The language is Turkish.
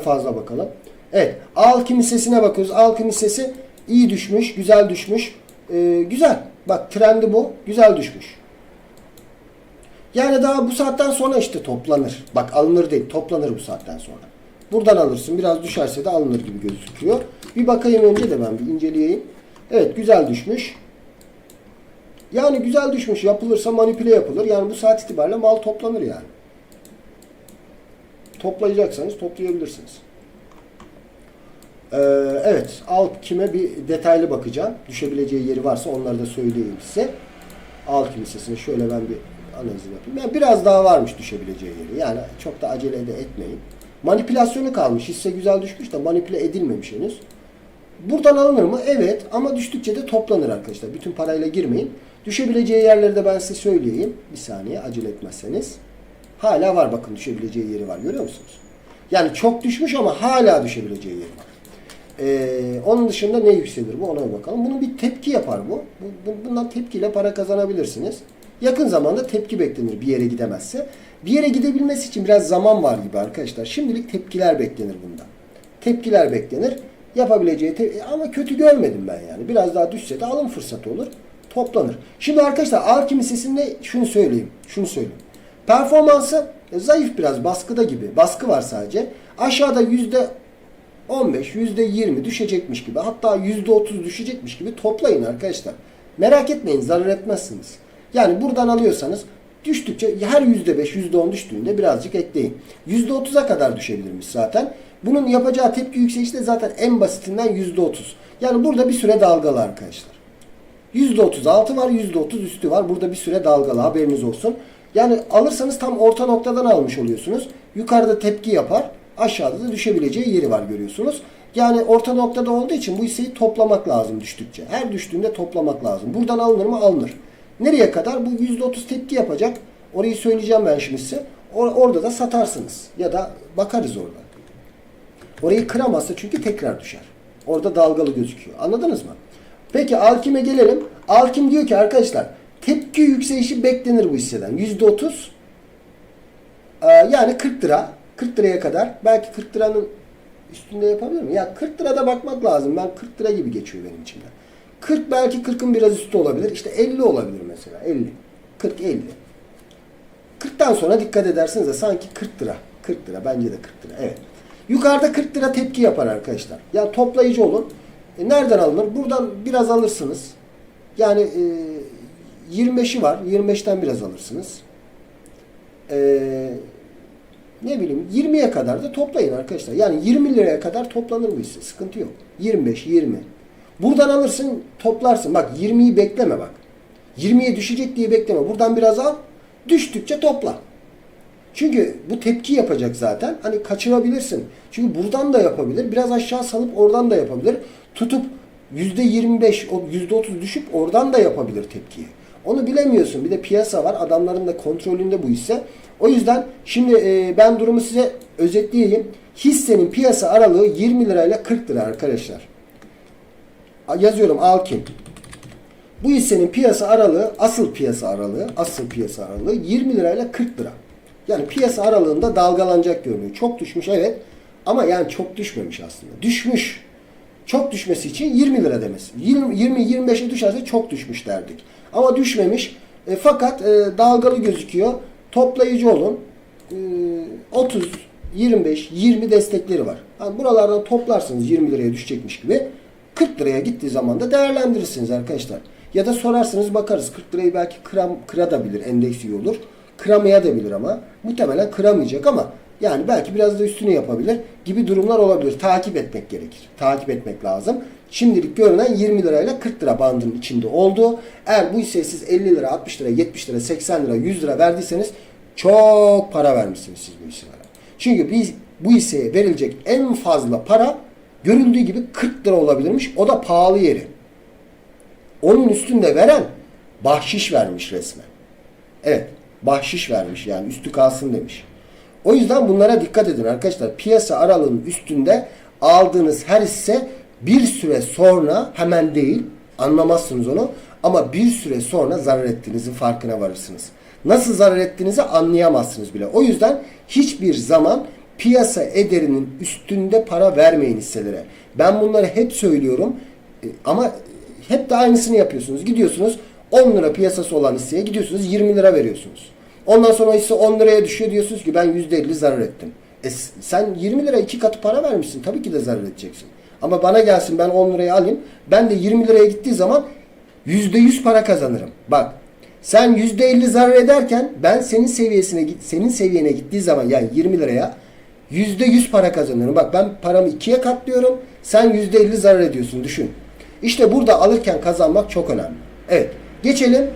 fazla bakalım. Evet. Alkim hissesine bakıyoruz. Alkim hissesi iyi düşmüş. Güzel düşmüş. Ee, güzel. Bak trendi bu. Güzel düşmüş. Yani daha bu saatten sonra işte toplanır. Bak alınır değil. Toplanır bu saatten sonra. Buradan alırsın. Biraz düşerse de alınır gibi gözüküyor. Bir bakayım önce de ben bir inceleyeyim. Evet güzel düşmüş. Yani güzel düşmüş. Yapılırsa manipüle yapılır. Yani bu saat itibariyle mal toplanır yani. Toplayacaksanız toplayabilirsiniz. Ee, evet. Al kime bir detaylı bakacağım. Düşebileceği yeri varsa onları da söyleyeyim size. Al kim hissesini şöyle ben bir analizini yapayım. Yani biraz daha varmış düşebileceği yeri. Yani çok da acele de etmeyin. Manipülasyonu kalmış. Hisse güzel düşmüş de manipüle edilmemiş henüz. Buradan alınır mı? Evet. Ama düştükçe de toplanır arkadaşlar. Bütün parayla girmeyin. Düşebileceği yerleri de ben size söyleyeyim. Bir saniye acele etmezseniz. Hala var bakın düşebileceği yeri var. Görüyor musunuz? Yani çok düşmüş ama hala düşebileceği yeri var. Ee, onun dışında ne yükselir bu ona bakalım. Bunun bir tepki yapar bu. bu. bu- Bundan tepkiyle para kazanabilirsiniz. Yakın zamanda tepki beklenir bir yere gidemezse. Bir yere gidebilmesi için biraz zaman var gibi arkadaşlar. Şimdilik tepkiler beklenir bundan. Tepkiler beklenir. Yapabileceği te- ama kötü görmedim ben yani. Biraz daha düşse de alım fırsatı olur. Toplanır. Şimdi arkadaşlar Alkim hissesinde şunu söyleyeyim. Şunu söyleyeyim. Performansı e, zayıf biraz baskıda gibi. Baskı var sadece. Aşağıda yüzde 15, yüzde 20 düşecekmiş gibi hatta yüzde 30 düşecekmiş gibi toplayın arkadaşlar. Merak etmeyin zarar etmezsiniz. Yani buradan alıyorsanız düştükçe her yüzde 5, yüzde 10 düştüğünde birazcık ekleyin. Yüzde 30'a kadar düşebilirmiş zaten. Bunun yapacağı tepki yükselişi de zaten en basitinden yüzde 30. Yani burada bir süre dalgalı arkadaşlar. %36 var, %30 üstü var. Burada bir süre dalgalı haberiniz olsun. Yani alırsanız tam orta noktadan almış oluyorsunuz. Yukarıda tepki yapar. Aşağıda da düşebileceği yeri var görüyorsunuz. Yani orta noktada olduğu için bu hisseyi toplamak lazım düştükçe. Her düştüğünde toplamak lazım. Buradan alınır mı? Alınır. Nereye kadar? Bu %30 tepki yapacak. Orayı söyleyeceğim ben şimdi size. Or- orada da satarsınız. Ya da bakarız orada. Orayı kıramazsa çünkü tekrar düşer. Orada dalgalı gözüküyor. Anladınız mı? Peki Alkim'e gelelim. Alkim diyor ki arkadaşlar tepki yükselişi beklenir bu hisseden. %30 ee, yani 40 lira. 40 liraya kadar. Belki 40 liranın üstünde yapabilir mi? Ya 40 lirada bakmak lazım. Ben 40 lira gibi geçiyor benim içimden. 40 belki 40'ın biraz üstü olabilir. İşte 50 olabilir mesela. 50. 40 50. 40'tan sonra dikkat edersiniz de sanki 40 lira. 40 lira bence de 40 lira. Evet. Yukarıda 40 lira tepki yapar arkadaşlar. Yani toplayıcı olun. E, nereden alınır? Buradan biraz alırsınız. Yani e, 25'i var. 25'ten biraz alırsınız. E, ne bileyim 20'ye kadar da toplayın arkadaşlar. Yani 20 liraya kadar toplanır bu hisse. Sıkıntı yok. 25, 20. Buradan alırsın, toplarsın. Bak 20'yi bekleme bak. 20'ye düşecek diye bekleme. Buradan biraz al. Düştükçe topla. Çünkü bu tepki yapacak zaten. Hani kaçırabilirsin. Çünkü buradan da yapabilir. Biraz aşağı salıp oradan da yapabilir. Tutup %25, o %30 düşüp oradan da yapabilir tepkiyi. Onu bilemiyorsun. Bir de piyasa var. Adamların da kontrolünde bu hisse. O yüzden şimdi e, ben durumu size özetleyeyim. Hissenin piyasa aralığı 20 lirayla 40 lira arkadaşlar. Yazıyorum Alkin. Bu hissenin piyasa aralığı, asıl piyasa aralığı, asıl piyasa aralığı 20 lirayla 40 lira. Yani piyasa aralığında dalgalanacak görünüyor. Çok düşmüş evet ama yani çok düşmemiş aslında. Düşmüş. Çok düşmesi için 20 lira demesi. 20-25'e düşerse çok düşmüş derdik. Ama düşmemiş. E, fakat e, dalgalı gözüküyor. Toplayıcı olun. E, 30, 25, 20 destekleri var. Yani buralardan toplarsınız 20 liraya düşecekmiş gibi. 40 liraya gittiği zaman da değerlendirirsiniz arkadaşlar. Ya da sorarsınız bakarız. 40 lirayı belki kıram, kırabilir. Endeks iyi olur. Kıramaya da bilir ama. Muhtemelen kıramayacak ama yani belki biraz da üstünü yapabilir gibi durumlar olabilir. Takip etmek gerekir. Takip etmek lazım. Şimdilik görünen 20 lirayla 40 lira bandının içinde oldu. Eğer bu hisseyi siz 50 lira, 60 lira, 70 lira, 80 lira, 100 lira verdiyseniz çok para vermişsiniz siz bu hisselere. Çünkü biz bu hisseye verilecek en fazla para görüldüğü gibi 40 lira olabilirmiş. O da pahalı yeri. Onun üstünde veren bahşiş vermiş resmen. Evet, bahşiş vermiş yani üstü kalsın demiş. O yüzden bunlara dikkat edin arkadaşlar. Piyasa aralığının üstünde aldığınız her hisse bir süre sonra hemen değil anlamazsınız onu ama bir süre sonra zarar ettiğinizin farkına varırsınız. Nasıl zarar ettiğinizi anlayamazsınız bile. O yüzden hiçbir zaman piyasa ederinin üstünde para vermeyin hisselere. Ben bunları hep söylüyorum E, ama hep de aynısını yapıyorsunuz. Gidiyorsunuz 10 lira piyasası olan hisseye gidiyorsunuz 20 lira veriyorsunuz. Ondan sonra hisse 10 liraya düşüyor diyorsunuz ki ben %50 zarar ettim. E sen 20 lira iki katı para vermişsin. Tabii ki de zarar edeceksin. Ama bana gelsin ben 10 liraya alayım. Ben de 20 liraya gittiği zaman %100 para kazanırım. Bak sen %50 zarar ederken ben senin seviyesine senin seviyene gittiği zaman yani 20 liraya %100 para kazanıyorum. Bak ben paramı ikiye katlıyorum. Sen %50 zarar ediyorsun düşün. İşte burada alırken kazanmak çok önemli. Evet. Geçelim